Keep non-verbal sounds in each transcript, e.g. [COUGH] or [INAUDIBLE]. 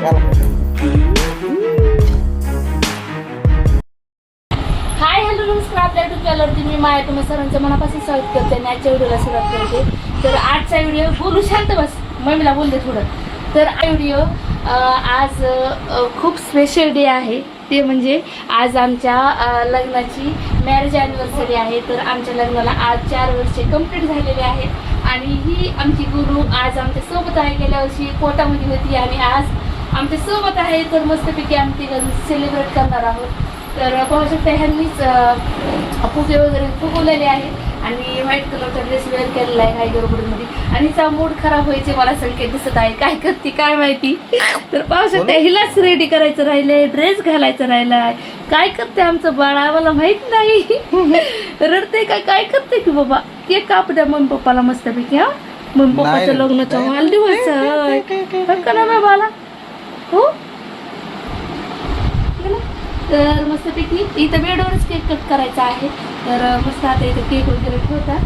Hi hello नमस्कार. आपल्या YouTube चॅनलवरती मी माया. तुम्ही सरांचं मनापासून स्वागत करते. आणि आजच्या व्हिडिओला सुरुवात करते. तर आजचा व्हिडिओ बोलू शांत बस. मम्मीला बोलते थोडं. तर हा व्हिडिओ आज खूप स्पेशल डे आहे. ते म्हणजे आज आमच्या लग्नाची मॅरेज ॲनिव्हर्सरी आहे. तर आमच्या लग्नाला आज चार वर्षे कंप्लीट झालेले आहेत. आणि ही आमची गुरु आज आमच्यासोबत आहे. गेल्या वर्षी कोटामध्ये होती आणि आज आमच्यासोबत आहे तर मस्तपैकी आम्ही ती सेलिब्रेट करणार आहोत. तर पाहू शकता ह्यांनीच फुगे वगैरे फुगवलेले आहेत. आणि व्हाईट कलरचा ड्रेस वेअर केलेला आहे काही गडबडीमध्ये आणि हिचा मूड खराब व्हायचे मला संकेत दिसत आहे. काय करते काय माहिती? तर पाहू शकता हिलाच रेडी करायचं राहिलंय ड्रेस घालायचं राहिलाय. काय करते आमचं बाळा? मला माहीत नाही. [LAUGHS] रडते काय काय करते की बाबा? केक कापू द्या मम्मी पप्पाला मस्तपैकी हा? मम्मी पप्पाच्या. लग्नाचा वाढदिवस का बाळा हो? तर मस्तपैकी इथं बेडवरच केक कट करायचा आहे. तर मस्त आता इथं केक वगैरे ठेवतात.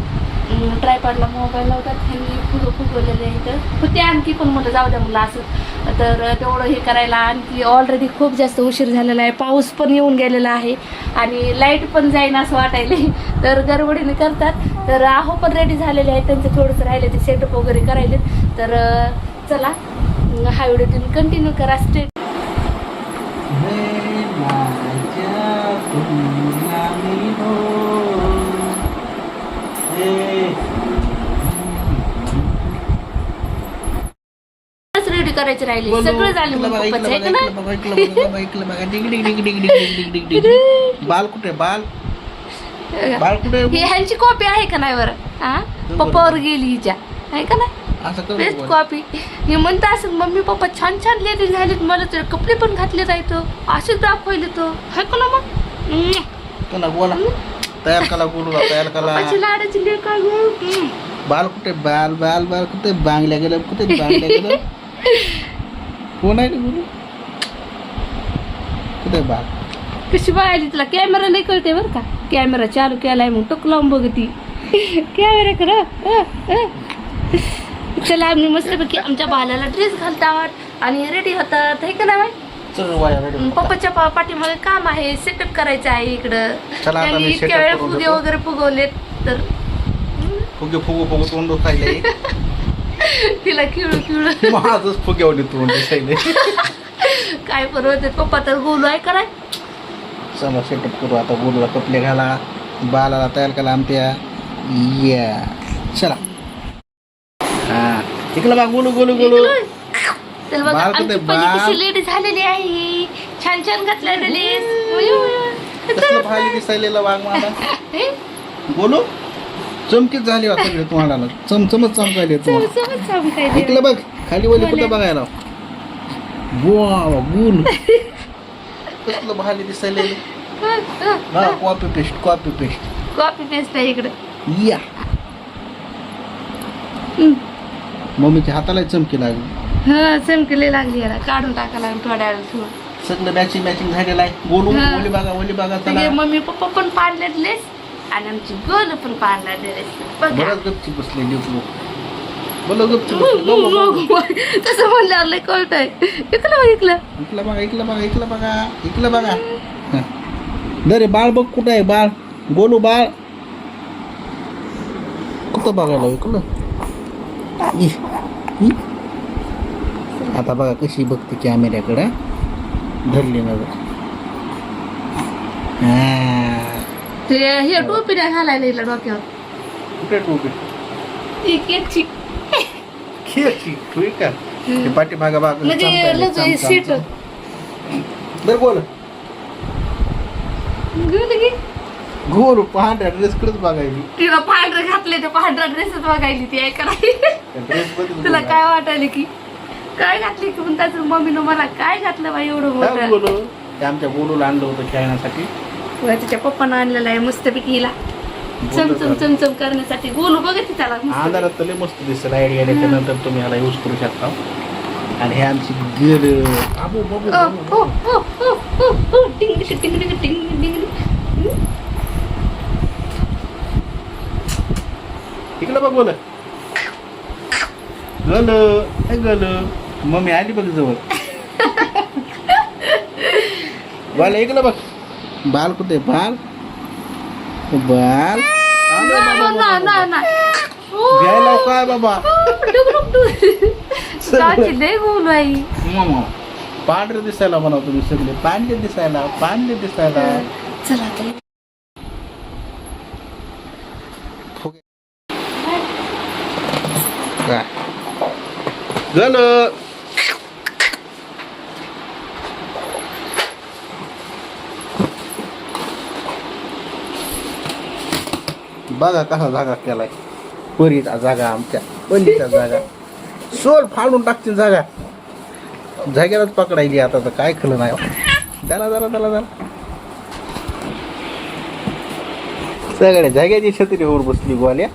ट्रायपॉडला मोबाईल लावतात. ह्यांनी फुलं फुगवलेले इथं होते आणखी पण मला जाऊ द्या मला असं. तर तेवढं हे करायला आणखी ऑलरेडी खूप जास्त उशीर झालेला आहे. पाऊस पण येऊन गेलेला आहे. आणि लाइट पण जाईन असं वाटायले. तर गडबडीने करतात. तर आहो पण रेडी झालेले आहेत. त्यांचं थोडंसं राहिले ते सेटअप वगैरे करायले तर चला. हा व्हिडिओ तुम्ही कंटिन्यू करा स्ट्रेट रेडी करायचे राहिले. सगळं झालं मग पप्पाचं बाल कुठे बाल? बाल कुठे ह्यांची कॉपी आहे का नाही बरं? हा पप्पावर गेली हिच्या. आहे का नाही बेस्ट कॉपी मी म्हणता असं मम्मी पप्पा छान छान लेडी झालेत मला तर कपडे पण घातले जायचं. असेच दाखवले तो है का ना मग. तुला बोला. तयार कला बोलू तयार कला लाडाची लेक आहे गं. हम्म. बाल कुठे? बाल बाल बाल कुठे? बांगल्या गेलं कुठे? बांगल्या गेलं कोण आहे रे बोलू कुठे बाल? कशी बघायली तुला? कॅमेरा नाही कळते बरं का? कॅमेरा चालू केलाय मग टोक लावून बघती. [LAUGHS] कॅमेरा कर चला आम्ही मस्तपैकी आमच्या बालाला ड्रेस घालतात आणि रेडी होतात. हे का नाही. पप्पाच्या पाठीमागे काम आहे सेटअप करायचं आहे इकडं. त्यांनी इतक्या वेळ फुगे. वगैरे फुगवलेत तर फुगे फुगू फुगू तोंड खायले. [LAUGHS] तिला खिळू खिळू. माझच फुग्यावली तोंड खायले काय परवत पप्पा तर बोलू आहे कराय चला सेटअप करू. आता बोलूला कपडे घाला. बालाला तयार केला आमच्या. या चला. इकडं बघ बोलू बोलू बोलू तर बघा बाळ कुठे? झालेली आहे. छान छान घातला ड्रेस कसलं भाजी दिसायलेलं वाघ मला? [LAUGHS] बोलू चमकीच झाली वाटतं सगळे तुम्हाला चमचमच चमकायली तुम्हाला. इकडं बघ खाली वली कुठं बघायला? वा गुल. कसलं भाजी दिसायलेलं. [LAUGHS] हा copy paste copy paste copy paste आहे इकडं. या. मम्मीच्या हाताला चमकी लागली. हा चमकले लागली याला. काढून टाकायला लागली थोड्या वेळ ठेवून. सगळं मॅचिंग मॅचिंग झालेलं आहे. बोलू हा. ओली बघा ओली बघा सगळे चला मम्मी पप्पा पण पाडले ड्रेस आणि आमची गोल पण पाडला ड्रेस बघा. बरंच गपची बसले लेकरू. बोलो गपची बसले. गो, गो, गो, गो. तसं म्हणल्यावर लय कळत आहे. इकडं बघ इकडं इकडलं बघा इकडलं बघा इकडलं बघा इकडलं बघा. हं. दरे बाळ बघ कुठं आहे बाळ? गोलू बाळ? कुठं बघायला इकडलं इ, इ. आता बघा कशी बघते कॅमेऱ्याकडे धरली नजर हा. ते हे टोपी नाही घालायला हिला डोक्यावर. कुठे टोपी? केकची खेळची ते पाठीमागं बाग म्हणजे सीट. बरं बोल. गेली की घोर पांढऱ्या ड्रेस कडेच बघायची. तिला पांढरं घातले ते पांढरा ड्रेसच बघायली ती ऐका नाही ड्रेस बदल तुला काय वाटायला की काय घातली की त्याचं मम्मीनं मला काय घातलं बाई एवढं काय मोठं? बोलू? ते आमच्या गोलूला आणलं होतं खेळण्यासाठी. तिच्या पप्पानं आणलेलं आहे मस्तपैकी हिला चमचम चमचम करण्यासाठी. गोलू त्याला मस्त. तले मस्त दिसत लाइट गेल्याच्यानंतर तुम्ही यूज करू शकता. आणि हे आमची गर. आबू बाबू ओ, ओ, ओ, ओ, ओ, ओ, टिंग टिंग टिंग टिंग टिंग टिंग. इकडं बघ बोल. गल हे गल. मम्मी आली बघ जवळ. बाल ऐकलं बघ. बाल कुठे बाल. बाल. घ्यायला काय बाबा. पांढरे दिसायला म्हणा तुम्ही सगळे. पांढरे दिसायला पांढरे दिसायला. चला आता फुगे. काय झालं बघा कसा जागा केलाय. परीचा जागा आमच्या पल्लीचा जागा. सोल फाडून टाकतील जागा. जागेलाच पकडायली आता तर काय खलं नाही. त्याला जरा त्याला जरा सगळ्या जाग्याची छत्री वर बसली गोवाल्या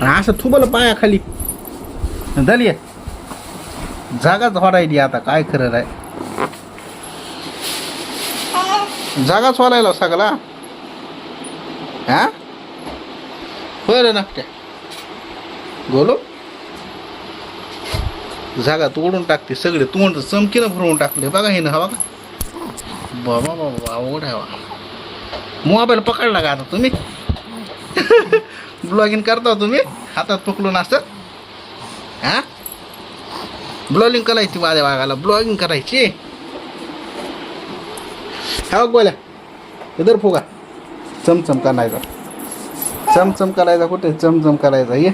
असं थुबल पाया खाली झाली जागाच वाढायली आता काय खरं राय? जागाच वाढायला सगळा? हा? बरं नकट्या गोलो? जागा तोडून टाकते सगळे. तोंड चमकीनं भरून टाकले. बघा हे ना हवा का बाबा बाबा अवघड आहे बा. मोबाईल पकडला का आता तुम्ही? [LAUGHS] ब्लॉगिंग करता हो तुम्ही? हातात पकडून असं. हा? ब्लॉगिंग करायची माझ्या भागाला. ब्लॉगिंग करायची? हा बोल्या. इधर फुगा. चमचम करायचा. चमचम करायचा कुठे? चमचम करायचा. ये.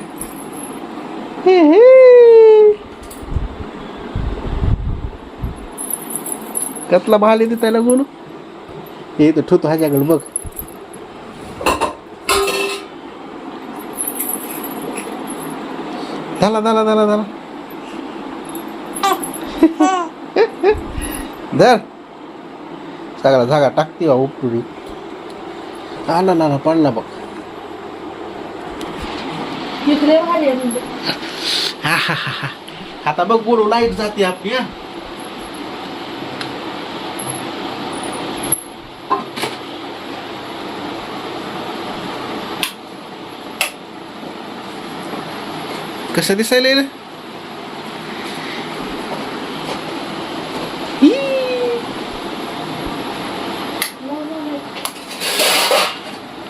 हे कसला भाल येते त्याला हे तर ठुतो ह्याच्याकडे बघ. झाला झाला झाला झाला धर सगळा जागा टाकते बा उपटुरी आला ना ना पडला बघ हा हा हा हा आता बघ बोलू लाइट जाते आपली हा कसं दिसायला येईल?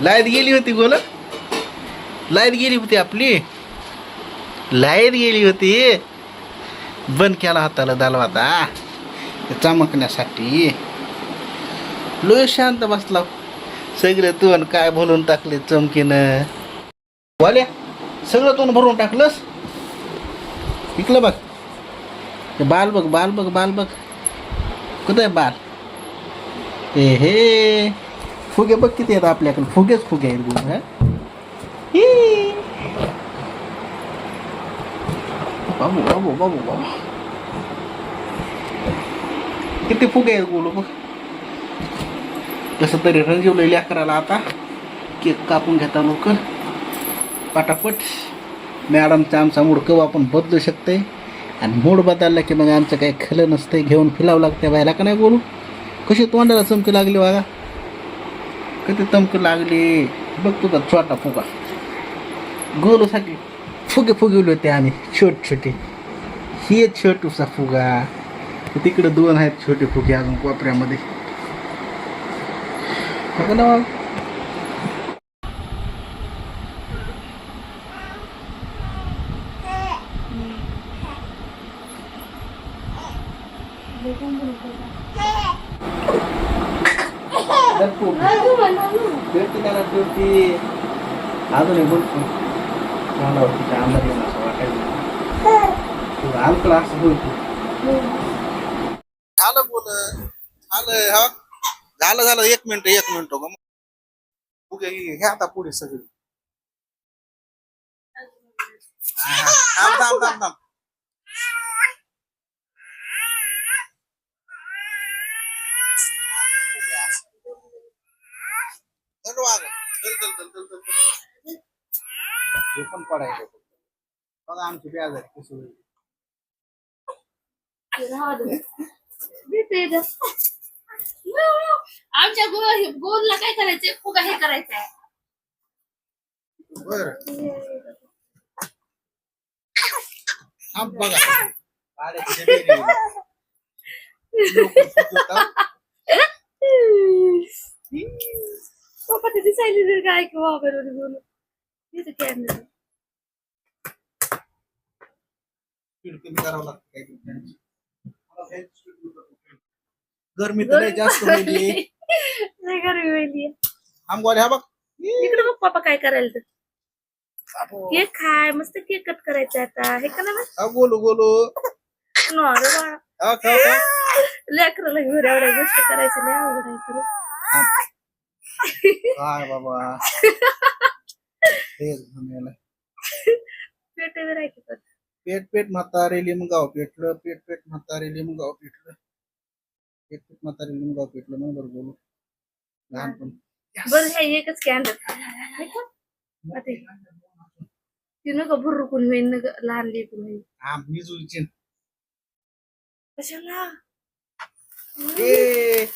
लाइट गेली होती गोल लाइट गेली होती आपली. लाइट गेली होती. बंद केला हाताला दालवाता चमकण्यासाठी. लोय शांत बसला. सगळं तू काय भरून टाकले चमकीनं. वाल्या सगळं तोंड भरून टाकलंस? इकलं बघ. ते बाल बघ बाल बघ बाल बघ. कुठं आहे बाल? ए हे. फुगे बघ किती आहेत आपल्याकडे. फुगेच फुगे आहेत गुण हा? बाबू बाबू बाबू बाबू. किती फुगे आहेत गोलू बघ. कसं तरी रंगवलं लेकराला आता. केक कापून घेता लोक. पटापट. मॅडमचा आमचा मूड केव्हा आपण बदलू शकते. आणि मूड बदलला की मग आमचं काही खलं नसतंय घेऊन फिरावं लागते बायला का नाही बोलू? कशी तोंडाला चमकी लागली बघा. कधी चमकी लागली? बघ तुझा छोटा फुगा. गोलूसाठी फुगे फुगवले होते आम्ही छोट छोटे. ही एक छोटूसा फुगा. तिकडे दोन आहेत छोटे फुगे अजून कोपऱ्यामध्ये. ना मग. धर टोपी. भेटते त्याला टोपी. अजून एक बोलतो मला वाटतं त्या अंधार येणार असं वाटायला तुझं हलकं असं बोलतो झालं बोल झालं हा झालं झालं एक मिनिट एक मिनिट मग पुढे घ्या आता पुढे सगळी हा, हा. थांब थांब थांब थांब चल वाग. चल, चल, चल, चल, चल. हे पण पडायचं बघा आमची ब्याज आहे कशी होईल. आमच्या गोल गोलला काय करायचंय फुगा हे करायचंय बर थांब बघा पाण्याची ज़मीन आहे. लवकर सुचवता. पप्पा ते दिसायली काय की वापर बोलू तिथं कॅमेरा स्पीड कमी करावं लागतं काहीतरी. गरमी तर लय जास्त होईल लय गरमी हा. बघ. इकडे बघ पप्पा काय करायला तर. केक खाय मस्त केक कट करायचा आता. हे का ना. खाऊ खा. लेकराला घेऊन एवढ्या गोष्टी करायच्या लय अवघड आहे खरं. काय बाबा? [LAUGHS] हे झालेलं. पेट वगैरे आहे की पण. पेट पेट म्हातारे लिमगाव पेटलं पेट पेट म्हातारे लिमगाव पेटलं. पेट पेट म्हातारे लिमगाव पेटलं मग बरं बोलू. लहानपण. बरं हे एकच कॅन्डल ती नका भुरकून होईन नका लहान लेकून होईन हा मी जुलची कशाला? ए!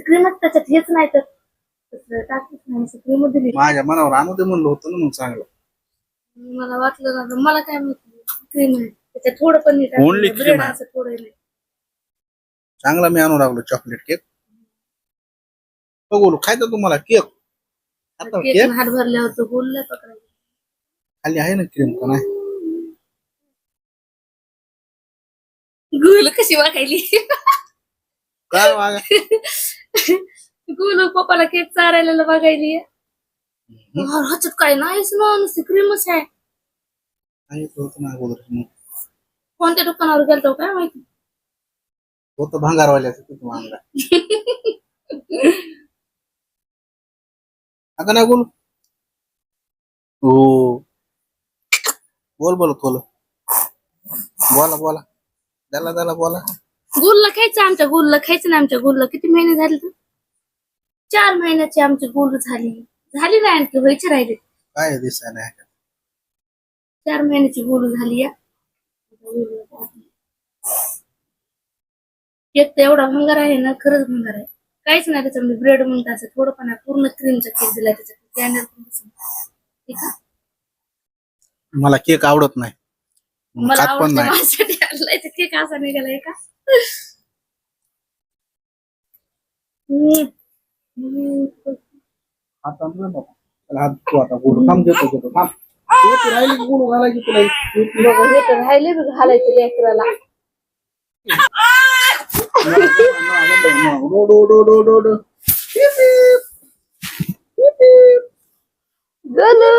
क्रीमच त्याच्यात हेच नाही तर दिली माझ्या मनावर आणू दे म्हणलं होतं ना मग चांगलं. मला वाटलं ना मला काय माहिती क्रीम आहे. त्याच्यात थोडं पण नाही Only टाकलं. cream Bread आहे. असं थोडं नाही. चांगला मी आणू लागलो चॉकलेट केक बघू खायचं तुम्हाला केक आता केक केक हात भरल्या होतं बोललं पकडायचं खाली आहे ना क्रीम का नाही? गुल कशी वागायली? काय वागा गुल पप्पाला केक चारायला बघायली ह्याच्यात काय नाहीच ना नुसती क्रीमच आहे नाही होतं ना अगोदर मग कोणत्या दुकानावर गेलतो काय माहिती होतं भांगारवाल्याचं आता नाही बोल हो बोल बोल बोल बोला बोला त्याला त्याला बोला गुलला खायचं आमच्या गुलला खायचं ना आमच्या गुलला किती महिने झाले तर चार महिन्याची आमची गुल झाली झाली नाही आणखी व्हायचे राहिले काय दिसायला ह्याच्यात? चार महिन्याची गुल झाली या केक तर एवढा भंगार आहे ना खरंच भंगार आहे काहीच नाही त्याच्यामध्ये ब्रेड म्हणतात असं थोडं पण. पूर्ण क्रीमचा केक दिला त्याच्यात पण. ठीक आहे मला केक आवडत नाही मला खात पण आवडतं नाही माझ्यासाठी आणलाय तर केक असा निघालाय का हम्म. हम्म. आता आणलं ना बाबा. त्याला हात धुतो आता गोड थांब देतो देतो थांब. तू ती राहिली की गोड घालायची तुला? तू तिला बघा, हे तर राहिले बी घालायचं लेकराला. डो डो डो डो डो डो पिप, पिप. पिप, पिप. गलू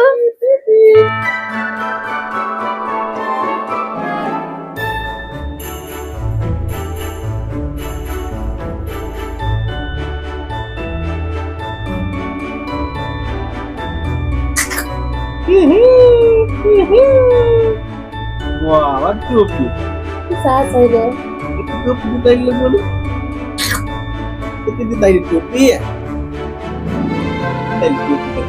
20 saat saja itu 20 kita yang lebih itu kita hidupi ya? Kita hidupi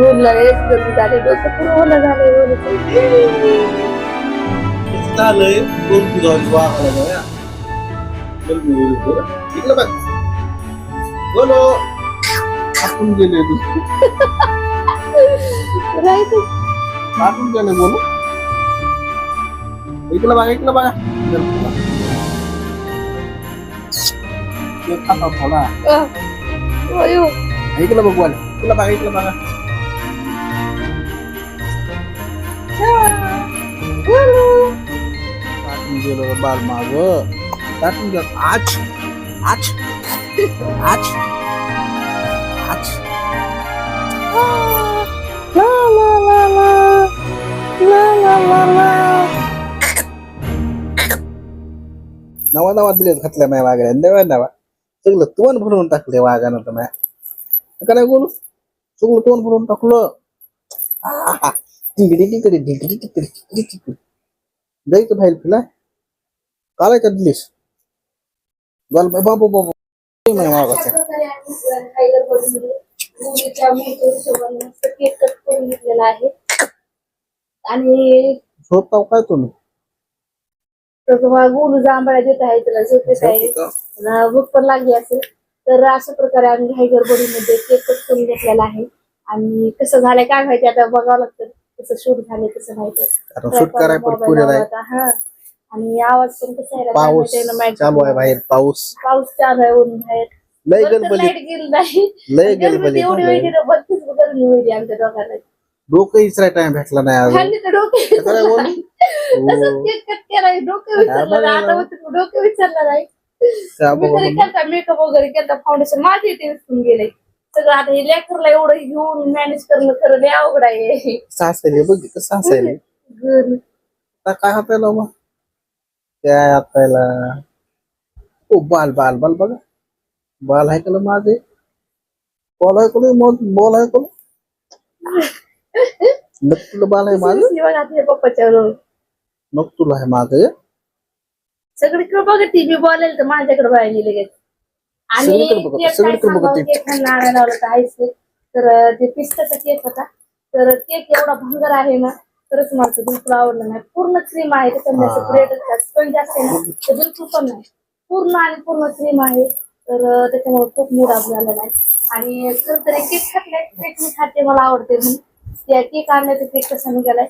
भूल लगे जल्दी झाले डोकं पूर्ण झाले झालंय दोन तुझा विवाह झाला इकडं बघ बोलो आपण गेले तू राहायचं आपण गेले बोलू इकडं बघा इकडं बघा केक खाता थोडा अयो इकडं बघ बोल इकडं बघा इकडं बघा टाकून गेलो बाल माग टाकून गेलो आज आज Ach. Ach. La la la la. La la la la. नवा नवा दिलेत घातल्या माझ्या वाघड्या नव्या नवा सगळं तोंड भरून टाकले वाघानं तर माझ्या का नाही बोलू सगळं तोंड भरून टाकलं तिकडे तिकडे तिकडे तिकडे तिकडे तिकडे फिला कालाय का दिलीस बाबा बाबा घेतलेला आहे आणि झोपताव काय तुम्ही गोलू जांभळा देत आहे त्याला झोपेत आहे भूक पण लागली असेल तर अशा प्रकारे आम्ही घाई गडबडीमध्ये केक कट करून घेतलेला आहे आणि कसं झालंय काय माहिती आता बघावं लागतं. कसं शूट झाले कसं माहिती कारण शूट करायला हा. आणि आवाज पण कसा आहे पाऊस चालू आहे बाहेर पाऊस. पाऊस चालू आहे ऊन बाहेर. लय गलबली लय गलबली एवढी ना बत्तीस गरमी होती आमच्या दोघांना. डोकं इचराय टाइम भेटला नाही तर डोके केला विचारलं नाही. विचारलं नाही मेकअप वगैरे केलता फाउंडेशन माझी इथे विसरून गेले. सगळं आता हे लेकरला एवढं घेऊन मॅनेज करणं खरं लय अवघड आहे. सासरे बघ कसं सासरे [LAUGHS] काय हातायला मग? काय हातायला ओ बाल बाल बाल बघा. बाल आहे का माझे? बॉल आहे का मग बॉल आहे का नक तुला बाल आहे माझं? पप्पाच्या नक तुला आहे माझं सगळीकडे बघा टीव्ही बोलायला तर माझ्याकडे बाहेर गेले गेले आणि सगळीकडे बघा, लावलं तर. तर ते पिस्ताचा केक होता. तर केक एवढा भंगर आहे ना तरच मला तो बिलकुल आवडला नाही. पूर्ण क्रीम आहे त्याच्यामध्ये असं ब्रेड स्पंज असते ना ते बिलकुल पण नाही. पूर्ण आणि पूर्ण क्रीम आहे. तर त्याच्यामुळे खूप मूड झालेला आहे आणि खरं तर केक खातलाय. केक मी खाते मला आवडते म्हणून. त्या केक आणण्याचा केक कसा निघालाय?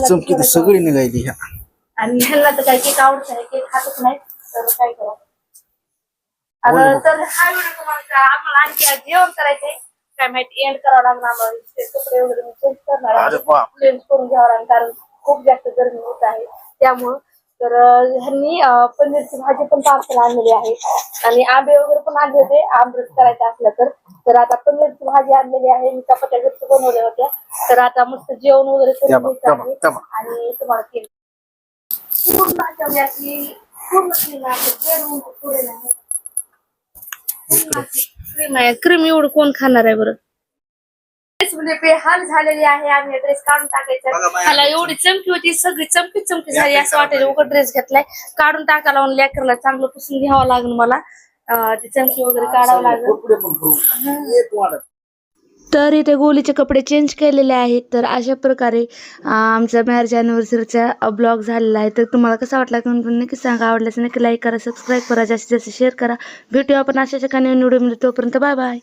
चमकी तर सगळी निघायली ह्या. आणि ह्यांना तर काही केक आवडत नाही. केक खातच नाही. तर काय करा तर हा व्हिडिओ तुम्हाला आम्हाला आणखी आज जेवण करायचंय. काय माहिती एंड करावं लागणार आम्हाला ते कपडे वगैरे मी चेंज करणार अरे बाप. चेंज करून घ्यावं लागणार कारण खूप जास्त गरमी होत आहे. त्यामुळं तर अं, ह्यांनी अं, पनीरची भाजी पण पार्सल आणलेली आहे. आणि आंबे वगैरे पण आणले होते. आमरस करायचं असलं तर. तर आता पनीरची भाजी आणलेली आहे. मी चपात्या घरच्या बनवल्या होत्या. तर आता मस्त जेवण वगैरे त्या करून बघ, घ्यायचं त्या बघ, आहे. त्या बघ. आणि तुम्हाला केलं पूर्ण अशी अशी पूर्ण क्रीम आहे. नाही. क्रीम आहे. क्रीम एवढं कोण खाणार आहे बरं? ड्रेस म्हणजे बेहाल झालेली आहे. आम्ही ड्रेस काढून टाकायचा. बाया. मला एवढी चमकी होती. सगळी चमकी चमकी झाली. असं वाटेल उघड ड्रेस घेतलाय. काढून टाकायला लावून लेकरला. चांगलं पुसून घ्यावं लागेल मला. अं, ती चमकी वगैरे काढावं लागेल. कपडे पण करू एक वाढत तर इथे गोलीचे कपडे चेंज केलेले आहेत. तर अशा प्रकारे आमचा मॅरेज अॅनिव्हर्सरीचा ब्लॉग झालेला आहे. तर तुम्हाला कसा वाटला तुम्ही पण नक्की सांगा. आवडल्यास नक्की लाईक करा सबस्क्राईब करा. जास्तीत जास्त शेअर करा. भेटूया आपण अशा ठिकाणी व्हिडिओ तोपर्यंत बाय बाय